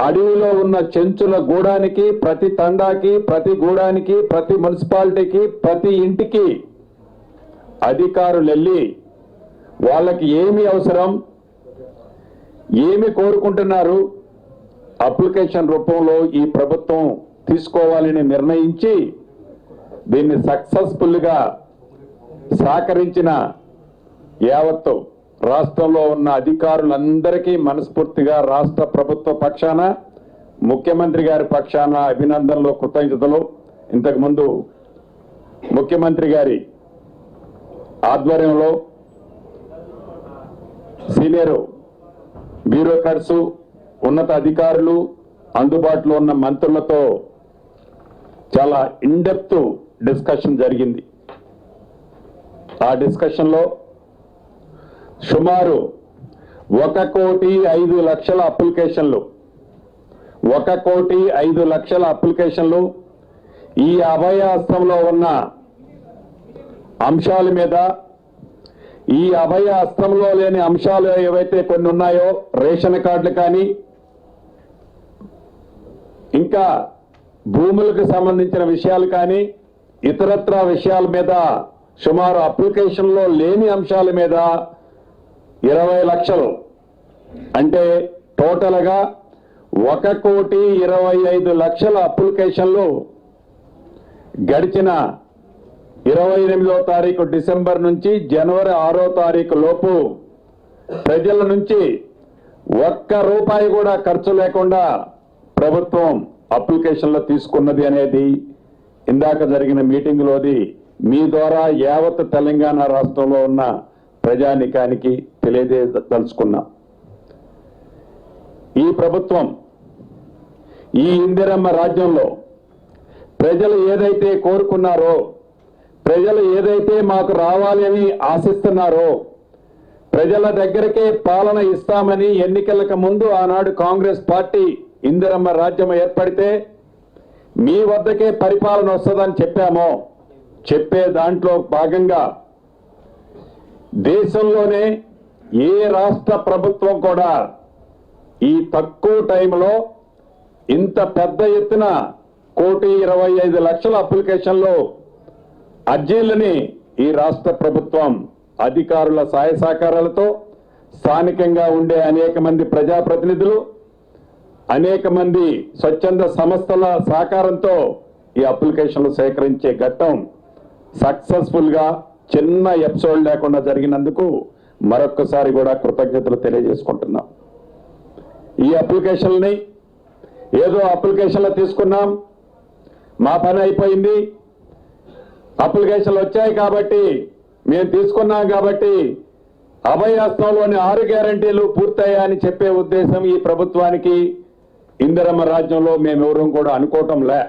అడవిలో ఉన్న చెంచుల గూడానికి ప్రతి తండాకి ప్రతి గూడానికి ప్రతి మున్సిపాలిటీకి ప్రతి ఇంటికి అధికారులు వెళ్ళి వాళ్ళకి ఏమి అవసరం ఏమి కోరుకుంటున్నారు అప్లికేషన్ రూపంలో ఈ ప్రభుత్వం తీసుకోవాలని నిర్ణయించి దీన్ని సక్సెస్ఫుల్గా సహకరించిన యావత్తు రాష్ట్రంలో ఉన్న అధికారులందరికీ మనస్ఫూర్తిగా రాష్ట్ర ప్రభుత్వ పక్షాన ముఖ్యమంత్రి గారి పక్షాన అభినందనలు కృతజ్ఞతలు. ఇంతకుముందు ముఖ్యమంత్రి గారి ఆధ్వర్యంలో సీనియర్ బ్యూరోక్రాట్స్ ఉన్నత అధికారులు అందుబాటులో ఉన్న మంత్రులతో చాలా ఇన్డెప్త్ డిస్కషన్ జరిగింది. ఆ డిస్కషన్లో సుమారు ఒక కోటి ఐదు లక్షల అప్లికేషన్లు. ఒక కోటి ఐదు లక్షల అప్లికేషన్లు. ఈ అభయాస్త్రంలో ఉన్న అంశాల మీద ఈ అభయ అస్త్రంలో లేని అంశాలు ఏవైతే కొన్ని ఉన్నాయో రేషన్ కార్డులు కానీ ఇంకా భూములకు సంబంధించిన విషయాలు కానీ ఇతరత్ర విషయాల మీద సుమారు అప్లికేషన్లో లేని అంశాల మీద ఇరవై లక్షలు. అంటే టోటల్గా ఒక కోటి ఇరవై ఐదు లక్షల అప్లికేషన్లు గడిచిన ఇరవై ఎనిమిదో తారీఖు డిసెంబర్ నుంచి జనవరి ఆరో తారీఖు లోపు ప్రజల నుంచి ఒక్క రూపాయి కూడా ఖర్చు లేకుండా ప్రభుత్వం అప్లికేషన్లు తీసుకున్నది అనేది ఇందాక జరిగిన మీటింగ్లోది. మీ ద్వారా యావత్ తెలంగాణ రాష్ట్రంలో ఉన్న ప్రజానికానికి తెలియజేయదలుచుకున్నా ఈ ప్రభుత్వం ఈ ఇందిరమ్మ రాజ్యంలో ప్రజలు ఏదైతే కోరుకున్నారో ప్రజలు ఏదైతే మాకు రావాలని ఆశిస్తున్నారో ప్రజల దగ్గరకే పాలన ఇస్తామని ఎన్నికలకు ముందు ఆనాడు కాంగ్రెస్ పార్టీ ఇందిరమ్మ రాజ్యం ఏర్పడితే మీ వద్దకే పరిపాలన వస్తుందని చెప్పామో చెప్పే దాంట్లో భాగంగా దేశంలోనే ఏ రాష్ట్ర ప్రభుత్వం కూడా ఈ తక్కువ టైంలో ఇంత పెద్ద ఎత్తున కోటి ఇరవై ఐదు లక్షల అప్లికేషన్లు అర్జీలని ఈ రాష్ట్ర ప్రభుత్వం అధికారుల సహాయ సహకారాలతో స్థానికంగా ఉండే అనేక మంది ప్రజాప్రతినిధులు అనేక మంది స్వచ్ఛంద సంస్థల సహకారంతో ఈ అప్లికేషన్లు సేకరించే ఘట్టం సక్సెస్ఫుల్గా చిన్న ఎపిసోడ్ లేకుండా జరిగినందుకు మరొక్కసారి కూడా కృతజ్ఞతలు తెలియజేసుకుంటున్నాం. ఈ అప్లికేషన్ని ఏదో అప్లికేషన్లు తీసుకున్నాం. మా పని అయిపోయింది. అప్లికేషన్లు వచ్చాయి కాబట్టి మేము తీసుకున్నాం కాబట్టి అభయాస్త్రంలోని ఆరు గ్యారంటీలు పూర్తయ్యాయని చెప్పే ఉద్దేశం ఈ ప్రభుత్వానికి ఇందిరమ్మ రాజ్యంలో మేమెవరూ కూడా అనుకోవటం లే.